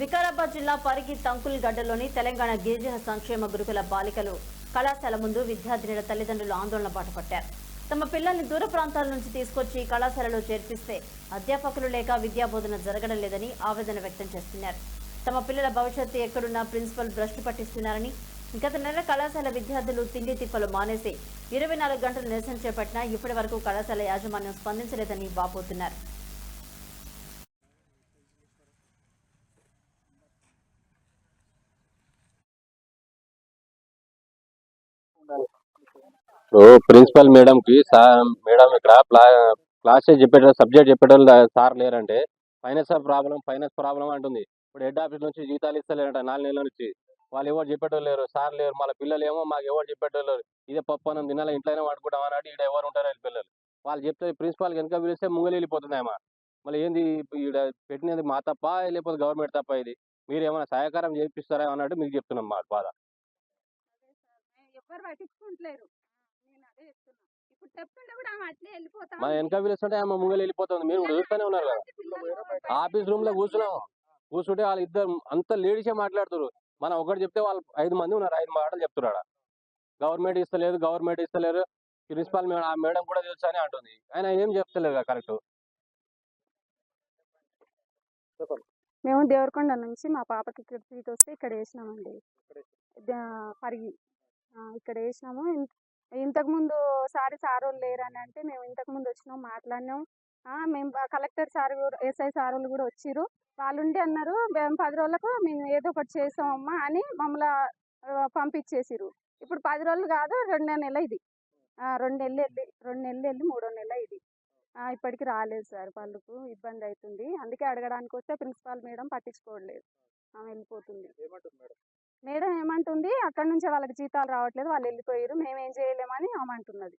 వికారాబాద్ జిల్లా పరిగి తంకుల్ గడ్డలోని తెలంగాణ గిరిజన సంక్షేమ గురుకుల బాలికలు కళాశాల ముందు విద్యార్థినుల తల్లిదండ్రులు ఆందోళన బాటపట్టారు తమ పిల్లల్ని దూర ప్రాంతాల నుంచి తీసుకొచ్చి కళాశాలలో చేర్పిస్తే అధ్యాపకులు లేక విద్యాబోధన జరగడం లేదని ఆవేదన వ్యక్తం చేస్తున్నారు. తమ పిల్లల భవిష్యత్తు ఎక్కడున్నా ప్రిన్సిపల్ భ్రష్టు పట్టిస్తున్నారని గత నెల కళాశాల విద్యార్థులు తిండి తిప్పలు మానేసి ఇరవై నాలుగు గంటలు నిరసన చేపట్టినా ఇప్పటి వరకు కళాశాల యాజమాన్యం స్పందించలేదని వాపోతున్నారు. ఇప్పుడు ప్రిన్సిపల్ మేడం కి సార్ మేడం ఇక్కడ క్లాస్ చెప్పేట సబ్జెక్ట్ చెప్పేటోళ్ళు సార్ లేరంటే ఫైనాన్స్ ప్రాబ్లం ఫైనాన్స్ ప్రాబ్లం అంటుంది. ఇప్పుడు హెడ్ ఆఫీస్ నుంచి జీతాలు ఇస్తలేరంట నాలుగు నెలల నుంచి. వాళ్ళు ఎవరు చెప్పేటోళ్ళు లేరు. సార్ లేరు మళ్ళీ పిల్లలు ఏమో మాకు ఎవరు చెప్పేటోళ్ళు లేరు. ఇదే పప్పు అన్నం తినాలి ఇంట్లోనే వాడుకుంటామని అన్నాడు ఇక్కడ ఎవరు ఉంటారు వీళ్ళ పిల్లలు. వాళ్ళు చెప్తే ప్రిన్సిపాల్ కనుక పిలిస్తే ముంగలు వెళ్ళిపోతుంది ఆమె మళ్ళీ ఏంది ఈడ పెట్టినది మా తప్ప లేకపోతే గవర్నమెంట్ తప్ప ఇది? మీరు ఏమైనా సహకారం చేపిస్తారా అన్నట్టు మీకు చెప్తున్నాం మా బాధ. ఎవ్వరు పట్టించుకుంటలేరు. నేను అదే చెప్తున్నా. ఇప్పుడు చెప్తుంటే కూడా ఆమె అట్లే వెళ్ళిపోతా మన వెనక పిలుస్తుంటే ఆమె ముంగలు వెళ్ళిపోతుంది. మీరు కూడా చూస్తూనే ఉన్నారు కదా. ఆఫీస్ రూమ్లో కూర్చున్నాం. కూర్చుంటే వాళ్ళు ఇద్దరు అంత లేడీసే మాట్లాడుతారు మనం ఒకటి చెప్తే వాళ్ళు ఐదు మంది ఉన్నారు. ఐదు మాటలు చెప్తున్నాడు? గవర్నమెంట్ ఇస్తలేదు గవర్నమెంట్ ఇస్తలేరు ప్రిన్సిపాల్ మేడం ఆ మేడం కూడా తెలుసు అని అంటుంది. ఆయన ఏం చెప్తలేదు కరెక్ట్? మేము దేవరకొండ నుంచి మా పాపకి ఇక్కడ సీట్ వస్తే ఇక్కడ వేసినామండి. పరిగి ఇక్కడ వేసినాము ఇంతకుముందు సారి సార్ వాళ్ళు లేరని అంటే మేము ఇంతకుముందు వచ్చినాం మాట్లాడినాం. మేము కలెక్టర్ సార్ కూడా ఎస్ఐ సార్ వాళ్ళు కూడా వచ్చారు వాళ్ళు ఉండి అన్నారు మేము పది రోజులకు మేము ఏదో ఒకటి చేసామమ్మా అని మమ్మల్ని ఆ, పంపించేసిర్రు. ఇప్పుడు పది రోజులు కాదు రెండో నెల ఇది. రెండు నెలలు వెళ్ళి రెండు నెలలు వెళ్ళి మూడో నెల ఇది. ఇప్పటికి రాలేదు సార్ వాళ్ళకు ఇబ్బంది అవుతుంది. అందుకే అడగడానికి వస్తే ప్రిన్సిపాల్ మేడం పట్టించుకోవట్లేదు. లేదు వెళ్ళిపోతుంది. మేడం ఏమంటుంది? అక్కడ నుంచి వాళ్ళకి జీతాలు రావట్లేదు వాళ్ళు వెళ్ళిపోయారు మేము ఏం చేయలేమని ఆమె అంటున్నది.